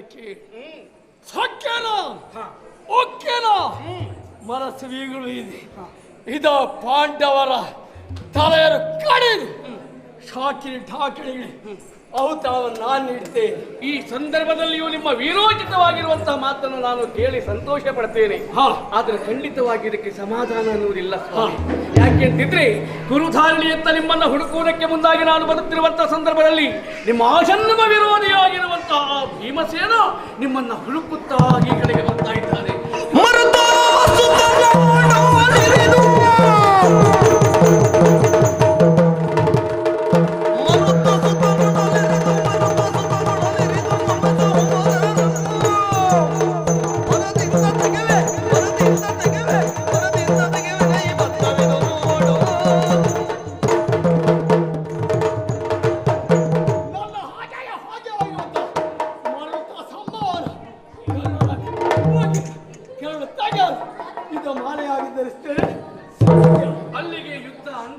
ಕೇಳಿ ಸೊಕ್ಕೇನೋ. ಒಕ್ಕೆನ. ಮನಸ್ಸುವಿಗಳು ಇದೆ ಇದ ಪಾಂಡವರ ತಲೆಯರು ಕಡಿದು. ಶಾಕಿರಿ ಠಾಕಿಣಿಗೆ ಔತಣವನ್ನು ನಾನು ನೀಡ್ತೇನೆ ಈ ಸಂದರ್ಭದಲ್ಲಿಯೂ ನಿಮ್ಮ ವೀರೋಚಿತವಾಗಿರುವಂತಹ ಮಾತನ್ನು ನಾನು ಕೇಳಿ ಸಂತೋಷ ಪಡ್ತೇನೆ ಹಾ. ಆದ್ರೆ ಖಂಡಿತವಾಗಿ ಇದಕ್ಕೆ ಸಮಾಧಾನ ಅನ್ನುವುದಿಲ್ಲ ಸ್ವಾಮಿ. ಯಾಕೆಂತಿದ್ರೆ ಅಂತ ನಿಮ್ಮನ್ನ ಹುಡುಕುವುದಕ್ಕೆ ಮುಂದಾಗಿ ನಾನು ಬರುತ್ತಿರುವಂತಹ ಸಂದರ್ಭದಲ್ಲಿ ನಿಮ್ಮ ಆಜನ್ಮ ವಿರೋಧಿಯಾಗಿರುವಂತಹ ಭೀಮಸೇನ ನಿಮ್ಮನ್ನ ಹುಡುಕುತ್ತಾ ಈ ಕಡೆಗೆ ಬರ್ತಾ ಇದ್ದಾನೆ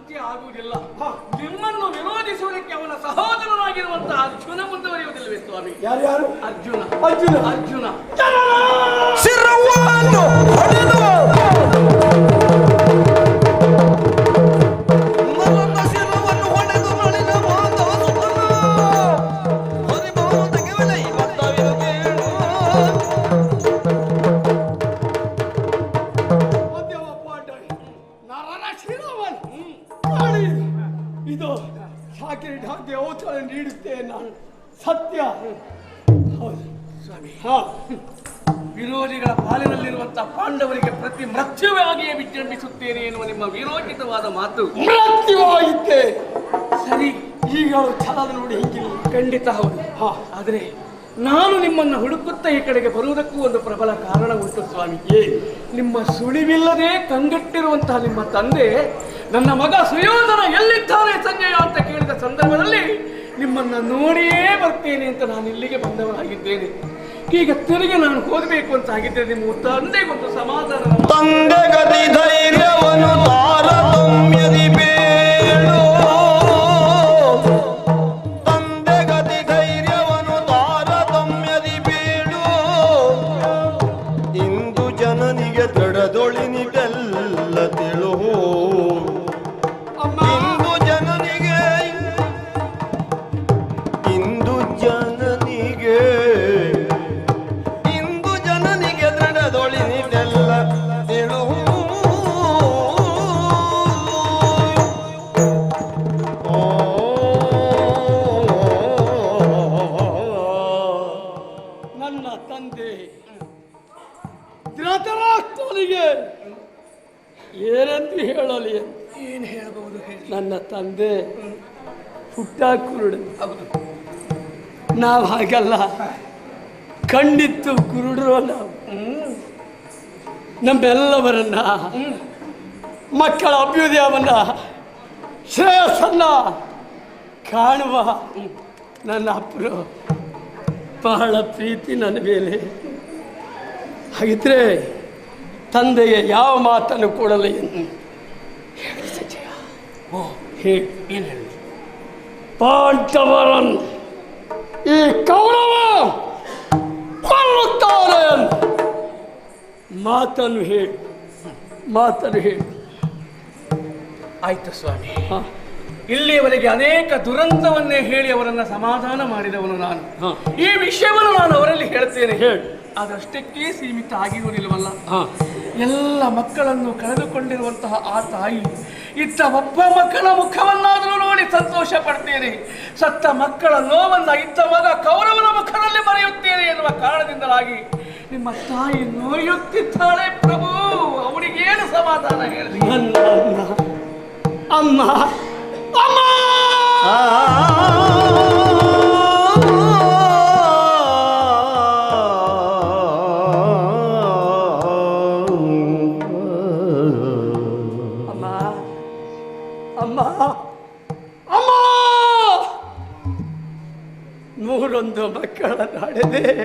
ಅಂತ್ಯ ಆಗುವುದಿಲ್ಲ. ನಿಮ್ಮನ್ನು ವಿರೋಧಿಸುವುದಕ್ಕೆ ಅವನ ಸಹೋದರನಾಗಿರುವಂತಹ ಅರ್ಜುನ ಮುಂದುವರಿಯುವುದಿಲ್ಲವೇ ಸ್ವಾಮಿ? ಯಾರ್ಯಾರು ಅರ್ಜುನ. ಅರ್ಜುನ. ಅರ್ಜುನ. ಹೌದು. ಸ್ವಾಮಿ. ಹಾ ವಿರೋಧಿಗಳ ಪಾಲಿನಲ್ಲಿರುವಂತಹ ಪಾಂಡವರಿಗೆ ಪ್ರತಿ ಮೃತ್ಯುವಾಗಿಯೇ ವಿಜೃಂಭಿಸುತ್ತೇನೆ ಎನ್ನುವ ನಿಮ್ಮ ವಿರೋಚಿತವಾದ ಮಾತು. ಮೃತ್ಯುವಾಗಿದ್ದೆ ಸರಿ ಈಗ ಅವರು ಛಲದ ನೋಡಿ ಹಿಂಗಿಲ್ಲ ಖಂಡಿತ ಹೌದು. ಹಾ ಆದರೆ ನಾನು ನಿಮ್ಮನ್ನು ಹುಡುಕುತ್ತಾ ಈ ಕಡೆಗೆ ಬರುವುದಕ್ಕೂ ಒಂದು ಪ್ರಬಲ ಕಾರಣ ಉಂಟು ಸ್ವಾಮಿ. ನಿಮ್ಮ ಸುಳಿವಿಲ್ಲದೆ ಕಂಗೆಟ್ಟಿರುವಂತಹ ನಿಮ್ಮ ತಂದೆ ನನ್ನ ಮಗ ಸುಯೋಧನ ಎಲ್ಲಿದ್ದಾನೆ ಸಂಜಯ ಅಂತ ಕೇಳಿದ ಸಂದರ್ಭದಲ್ಲಿ ನಿಮ್ಮನ್ನ ನೋಡಿಯೇ ಬರ್ತೇನೆ ಅಂತ ನಾನು ಇಲ್ಲಿಗೆ ಬಂದವನಾಗಿದ್ದೇನೆ. ಈಗ ತಿರುಗಿ ನಾನು ಓದಬೇಕು ಅಂತ ಆಗಿದ್ದೇನೆ ನಿಮ್ಮ ತಂದೆಗೊಂದು ಸಮಾಧಾನ ಧೈರ್ಯವನ್ನು ಧೃತರಾಷ್ಟ್ರನಿಗೆ ಏನಂತ ಹೇಳಲಿ ಏನು ಹೇಳಬಹುದು ಹೇಳಿ. ನನ್ನ ತಂದೆ ಹುಟ್ಟ ಕುರುಡು ನಾವು ಹಾಗಲ್ಲ. ಕಂಡಿತ್ತು ಕುರುಡರು ನಾವು. ನಮ್ಮೆಲ್ಲವರನ್ನ ಮಕ್ಕಳ ಅಭ್ಯುದಯವನ್ನ ಶ್ರೇಯಸ್ಸನ್ನ ಕಾಣುವ ನನ್ನ ಅಪ್ಪರು. ಬಹಳ ಪ್ರೀತಿ ನನ್ನ ಮೇಲೆ. ಹಾಗಿದ್ರೆ ತಂದೆಗೆ ಯಾವ ಮಾತನ್ನು ಕೊಡಲಿ ಎಂದು ಹೇಳಿ ಓ ಹೇಳಿ. ಏನು ಹೇಳಿ? ಪಾಂಡವರನ್ನು ಈ ಕೌರವ ಕೊಲ್ಲುತ್ತಾರೆ ಮಾತನ್ನು ಹೇಳಿ. ಮಾತನ್ನು ಹೇಳಿ. ಆಯ್ತು ಸ್ವಾಮಿ. ಇಲ್ಲಿಯವರೆಗೆ ಅನೇಕ ದುರಂತವನ್ನೇ ಹೇಳಿ ಅವರನ್ನ ಸಮಾಧಾನ ಮಾಡಿದವನು ನಾನು. ಈ ವಿಷಯವನ್ನು ನಾನು ಅವರಲ್ಲಿ ಹೇಳ್ತೇನೆ. ಹೇಳಿ. ಅದಷ್ಟಕ್ಕೇ ಸೀಮಿತ ಆಗಿರುವುದಿಲ್ಲವಲ್ಲ. ಎಲ್ಲ ಮಕ್ಕಳನ್ನು ಕಳೆದುಕೊಂಡಿರುವಂತಹ ಆ ತಾಯಿ ಇತ್ತ ಒಬ್ಬ ಮಕ್ಕಳ ಮುಖವನ್ನಾದರೂ ನೋಡಿ ಸಂತೋಷ ಪಡ್ತೇನೆ. ಸತ್ತ ಮಕ್ಕಳ ನೋವನ್ನ ಇತ್ತ ಮಗ ಕೌರವನ ಮುಖದಲ್ಲಿ ಮರೆಯುತ್ತೇನೆ ಎನ್ನುವ ಕಾರಣದಿಂದಲಾಗಿ ನಿಮ್ಮ ತಾಯಿ ನೋಯುತ್ತಿದ್ದಾಳೆ ಪ್ರಭು. ಅವನಿಗೇನು ಸಮಾಧಾನ ಹೇಳಿ. ನನ್ನ ಅಮ್ಮ. ಅಮ್ಮ! ಅಮ್ಮ ಅಮ್ಮ ಅಮ್ಮ. ಅಮ್ಮ! ಮೂರೊಂದು ಮಕ್ಕಳ ಹಡೆದೆ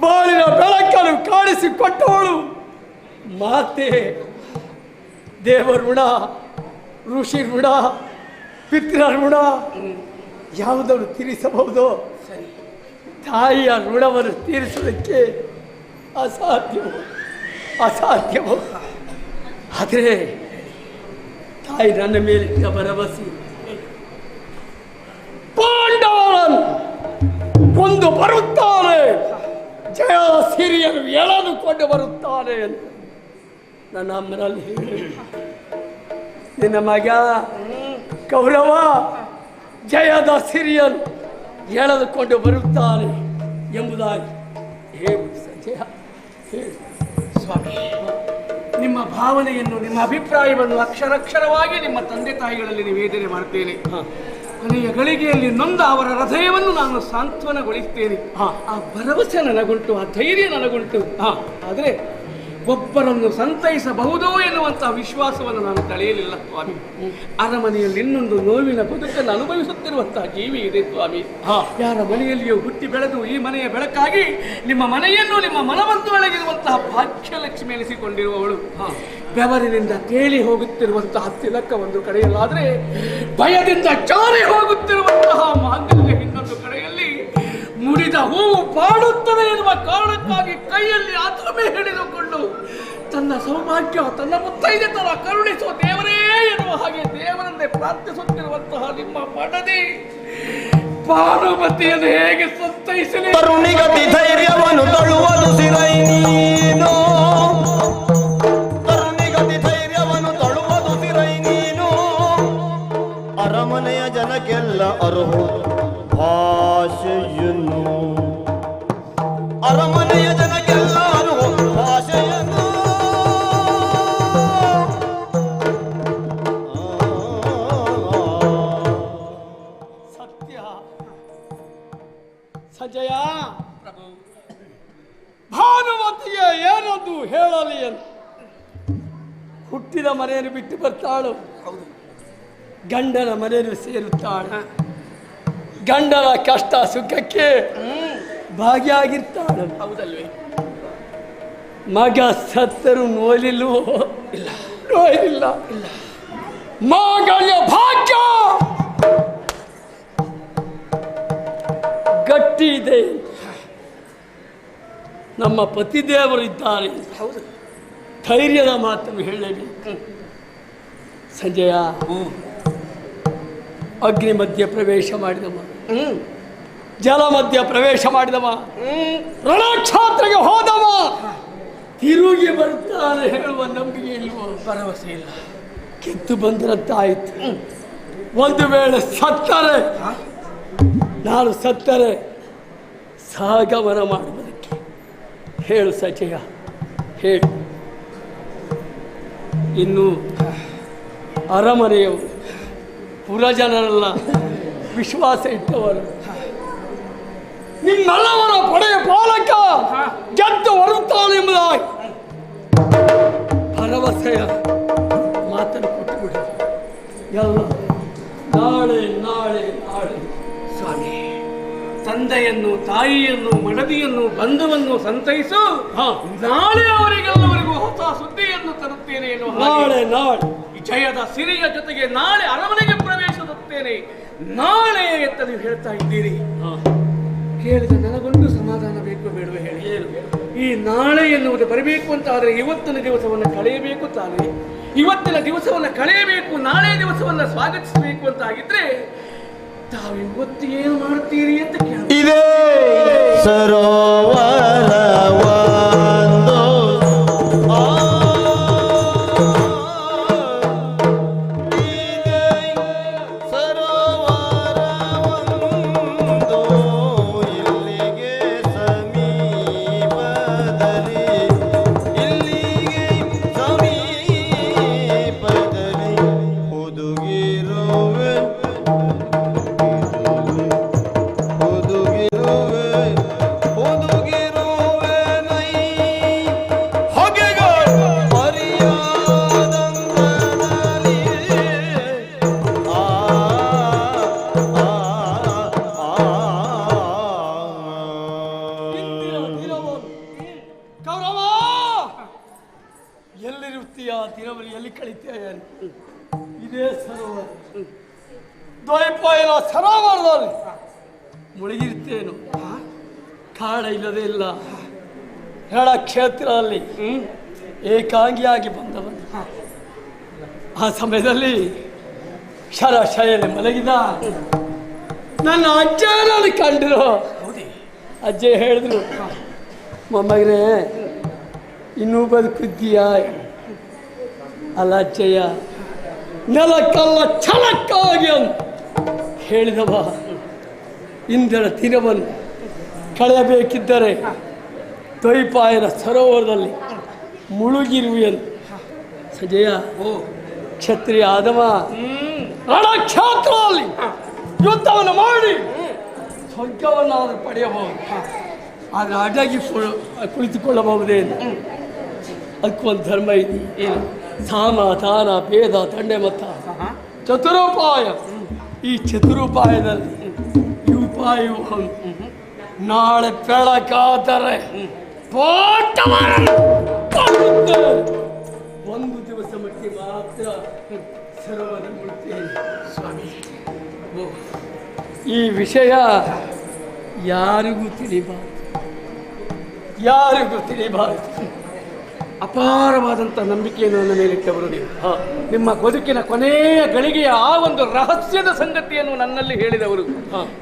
ಬಾಳಿನ ಬೆಳಕನ್ನು ಕಾಣಿಸಿಕೊಟ್ಟವಳು. ಮಾತೆ, ದೇವರುಣ ಋಷಿ ಋಣ ಪಿತೃ ಋಣ ಯಾವುದನ್ನು ತೀರಿಸಬಹುದು ತಾಯಿಯ ಋಣವನ್ನು ತೀರಿಸೋದಕ್ಕೆ ಅಸಾಧ್ಯವೋ? ಅಸಾಧ್ಯವೋ? ಆದರೆ ತಾಯಿ ನನ್ನ ಮೇಲೆ ಭರವಸೆ ಪಾಂಡವರನ್ನು ಕೊಂದು ಬರುತ್ತಾನೆ. ಜಯ ಸಿರಿಯನ್ನು ಎಳೆದುಕೊಂಡು ಬರುತ್ತಾನೆ ಅಂತ ನನ್ನ ಅಮ್ಮನಲ್ಲಿ ಹೇಳಿ. ನಿನ್ನ ಮಗ ಕೌರವ ಜಯದ ಸಿರಿಯನ್ ಎಳೆದುಕೊಂಡು ಬರುತ್ತಾನೆ ಎಂಬುದಾಗಿ ಹೇಳಿ. ಸಂಜಯ ಹೇಳಿ. ಸ್ವಾಮಿ ನಿಮ್ಮ ಭಾವನೆಯನ್ನು ನಿಮ್ಮ ಅಭಿಪ್ರಾಯವನ್ನು ಅಕ್ಷರಕ್ಷರವಾಗಿ ನಿಮ್ಮ ತಂದೆ ತಾಯಿಗಳಲ್ಲಿ ನಿವೇದನೆ ಮಾಡ್ತೇನೆ. ಹಾಂ. ಕೊನೆಯ ಗಳಿಗೆಯಲ್ಲಿ ನೊಂದ ಅವರ ಹೃದಯವನ್ನು ನಾನು ಸಾಂತ್ವನಗೊಳಿಸ್ತೇನೆ. ಹಾ. ಆ ಭರವಸೆ ನನಗುಂಟು ಆ ಧೈರ್ಯ ನನಗುಂಟು. ಹಾಂ. ಆದರೆ ಒಬ್ಬರನ್ನು ಸಂತೈಸಬಹುದು ಎನ್ನುವಂತಹ ವಿಶ್ವಾಸವನ್ನು ನಾನು ತಳೆಯಲಿಲ್ಲ ಸ್ವಾಮಿ. ಅರಮನೆಯಲ್ಲಿ ಇನ್ನೊಂದು ನೋವಿನ ಬದುಕನ್ನು ಅನುಭವಿಸುತ್ತಿರುವಂತಹ ಜೀವಿ ಇದೆ ಸ್ವಾಮಿ. ಯಾರ ಮನೆಯಲ್ಲಿಯೂ ಹುಟ್ಟಿ ಬೆಳೆದು ಈ ಮನೆಯ ಬೆಳಕಾಗಿ ನಿಮ್ಮ ಮನೆಯನ್ನು ನಿಮ್ಮ ಮನವಂತು ಒಳಗಿರುವಂತಹ ಭಾಗ್ಯಲಕ್ಷ್ಮಿ ಎನಿಸಿಕೊಂಡಿರುವವಳು. ಬೆವರಿನಿಂದ ತೇಲಿ ಹೋಗುತ್ತಿರುವಂತಹ ತಿಲಕ ಒಂದು ಕಡೆಯಲ್ಲಾದರೆ ಭಯದಿಂದ ಚಾರಿ ಹೋಗುತ್ತಿರುವಂತಹ ಮಾಂಗಲ್ಯ ಮುಡಿದ ಹೂವು ಬಾಡುತ್ತದೆ ಎನ್ನುವ ಕಾರಣಕ್ಕಾಗಿ ಕೈಯಲ್ಲಿ ಆತಮೆ ಹಿಡಿದುಕೊಂಡು ತನ್ನ ಸೌಭಾಗ್ಯ, ತನ್ನ ಮುತ್ತೈದೆ ತರ ಕರುಣಿಸುವ ದೇವರೇ ಎನ್ನುವ ಹಾಗೆ ದೇವರನ್ನೇ ಪ್ರಾರ್ಥಿಸುತ್ತಿರುವಂತಹ ನಿಮ್ಮ ಮಡದಿ ಪಾರ್ವತಿಯನ್ನು ಹೇಗೆ ಸಂತೈಸಲಿ? ಧೈರ್ಯವನ್ನು ತಳುವುದು ಸಂಜಯ ಭಾನುಮತಿಗೆ ಏನದು ಹೇಳಲಿ ಅಂತ. ಹುಟ್ಟಿದ ಮನೆಯನ್ನು ಬಿಟ್ಟು ಬರ್ತಾಳು. ಗಂಡನ ಮನೆಯನ್ನು ಸೇರುತ್ತಾಳೆ. ಗಂಡನ ಕಷ್ಟ ಸುಖಕ್ಕೆ ಭಾಗಿಯಾಗಿರ್ತಾಳೆ. ಹೌದಲ್ವೇ? ಮಗ ಸತ್ತರು ನೋಲಿಲ್ವೋ ಇಲ್ಲ. ನೋಯಲಿಲ್ಲ. ಇಲ್ಲ ಮಾಂಗಲ್ಯ ಭಾಗ್ಯ ಗಟ್ಟಿ ಇದೆ. ನಮ್ಮ ಪತಿದೇವರು ಇದ್ದಾರೆ ಹೌದು. ಧೈರ್ಯದ ಮಾತನ್ನು ಹೇಳಬೇಕು ಸಂಜಯ ಅಗ್ನಿ ಮಧ್ಯೆ ಪ್ರವೇಶ ಮಾಡಿದವ. ಜಲ ಮಧ್ಯ ಪ್ರವೇಶ ಮಾಡಿದವ. ರಣಕ್ಷಾತ್ರಗೆ ಹೋದವ. ತಿರುಗಿ ಬರ್ತಾನೆ ಹೇಳುವ ನಂಬಿಕೆ ಇಲ್ವೋ? ಭರವಸೆ ಇಲ್ಲ. ಕಿತ್ತು ಬಂದ್ರಂತಾಯ್ತು. ಒಂದು ವೇಳೆ ಸತ್ತರೆ ನಾನು ಸತ್ತರೆ ಸಾಗಮನ ಮಾಡುವುದಕ್ಕೆ ಹೇಳು ಸಚಯ ಹೇಳು. ಇನ್ನು ಅರಮನೆಯವರು, ಪುರಜನರೆಲ್ಲ ವಿಶ್ವಾಸ ಇಟ್ಟವರು. ನಿಮ್ಮೆಲ್ಲವರ ಪಡೆಯ ಪಾಲಕ ಗೆದ್ದು ಬರುತ್ತಾನೆಂಬುದಾಗಿ ಭರವಸೆಯ ಮಾತನ್ನು ಕೊಟ್ಟುಬಿಡಿ. ಎಲ್ಲ ನಾಳೆ ನಾಳೆ ನಾಳೆ, ಸ್ವಾಮಿ. ತಂದೆಯನ್ನು ತಾಯಿಯನ್ನು ಮಡದಿಯನ್ನು ಬಂಧುವನ್ನು ಸಂತೈಸು. ನಾಳೆ ಅವರಿಗೆಲ್ಲವರಿಗೂ ಹೊಸ ಸುದ್ದಿಯನ್ನು ತರುತ್ತೇನೆ ನಾಳೆ ನಾಳೆ. ಜಯದ ಸಿರಿಯ ಜೊತೆಗೆ ನಾಳೆ ಅರಮನೆಗೆ ಪ್ರವೇಶಿಸುತ್ತೇನೆ. ನಾಳೆ ಅಂತ ನೀವು ಹೇಳ್ತಾ ಇದ್ದೀರಿ. ಕೇಳಿದ ನನಗೊಂದು ಸಮಾಧಾನ ಬೇಕು ಬೇಡುವ ಹೇಳಿ. ಈ ನಾಳೆ ಎನ್ನುವುದು ಬರಬೇಕು ಅಂತ ಆದರೆ ಇವತ್ತಿನ ದಿವಸವನ್ನು ಕಳೆಯಬೇಕು ತಾನೇ. ಇವತ್ತಿನ ದಿವಸವನ್ನು ಕಳೆಯಬೇಕು ನಾಳೆ ದಿವಸವನ್ನು ಸ್ವಾಗತಿಸಬೇಕು ಅಂತ ಆಗಿದ್ರೆ ತಾವು ಇವತ್ತು ಏನು ಮಾಡ್ತೀರಿ ಅಂತ ಕೇಳ ಇದೇ ಸರೋವರವೊಂದು ಇಲ್ಲದೆ ಇಲ್ಲ. ಹೇಳ ಕ್ಷೇತ್ರದಲ್ಲಿ ಏಕಾಂಗಿಯಾಗಿ ಬಂದವನು. ಆ ಸಮಯದಲ್ಲಿ ಶರ ಶಯನೆ ಮಲಗಿದ. ನನ್ನ ಅಜ್ಜನನ್ನು ಕಂಡ್ರು. ಅಜ್ಜೆ ಹೇಳಿದ್ರು ಮೊಮ್ಮಗನೇ ಇನ್ನೂ ಬದುಕಿದ್ದೀಯ? ಅಲ್ಲ ಅಜ್ಜಯ್ಯ ನೆಲಕ್ಕಲ್ಲ ಛಲಕ್ಕಾಗಿ ಅಂತ ಹೇಳಿದವ. ಇಂದಿನ ದಿನವನ್ನು ಕಳೆಯಬೇಕಿದ್ದರೆ ದ್ವೈಪಾಯನ ಸರೋವರದಲ್ಲಿ ಮುಳುಗಿರುವೆನು. ಸಜಯ, ಓ, ಕ್ಷತ್ರಿಯ ಆದವ, ರಣಕ್ಷೇತ್ರದಲ್ಲಿ ಯುದ್ಧವನ್ನು ಮಾಡಿ ಸ್ವರ್ಗವನ್ನಾದರೂ ಪಡೆಯಬಹುದು. ಆದರೆ ಅಡಗಿ ಕುಳಿತುಕೊಳ್ಳಬಹುದೇ ಅದಕ್ಕೂ ಒಂದು ಧರ್ಮ ಇದೆ. ಏನು? ಸಾಮ, ದಾನ, ಭೇದ, ದಂಡೆ ಮತ್ತ ಚತುರೋಪಾಯ. ಈ ಚತುರೋಪಾಯದಲ್ಲಿ ಈ ಉಪಾಯವು ನಾಳೆ ಕೊಲ್ಲುತ್ತೇನೆ. ಒಂದು ದಿವಸ ಮಟ್ಟಿಗೆ ಮಾತ್ರ ಮುಳುತ್ತೇನೆ ಸ್ವಾಮಿ ಈ ವಿಷಯ ಯಾರಿಗೂ ತಿಳಿಬಾರದು. ಯಾರಿಗೂ ತಿಳಿಬಾರದು. ಅಪಾರವಾದಂಥ ನಂಬಿಕೆಯನ್ನು ನನ್ನ ಮೇಲಿಟ್ಟವರು ನೀವು. ನಿಮ್ಮ ಬದುಕಿನ ಕೊನೆಯ ಗಳಿಗೆಯ ಆ ಒಂದು ರಹಸ್ಯದ ಸಂಗತಿಯನ್ನು ನನ್ನಲ್ಲಿ ಹೇಳಿದವರು.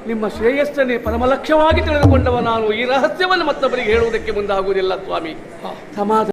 ನಿಮ್ಮ ಶ್ರೇಯಸ್ಸನ್ನೇ ಪರಮಲಕ್ಷ್ಯವಾಗಿ ತಿಳಿದುಕೊಂಡವ ನಾನು ಈ ರಹಸ್ಯವನ್ನು ಮತ್ತೊಬ್ಬರಿಗೆ ಹೇಳುವುದಕ್ಕೆ ಮುಂದಾಗುವುದಿಲ್ಲ ಸ್ವಾಮಿ. ಸಮಾಜ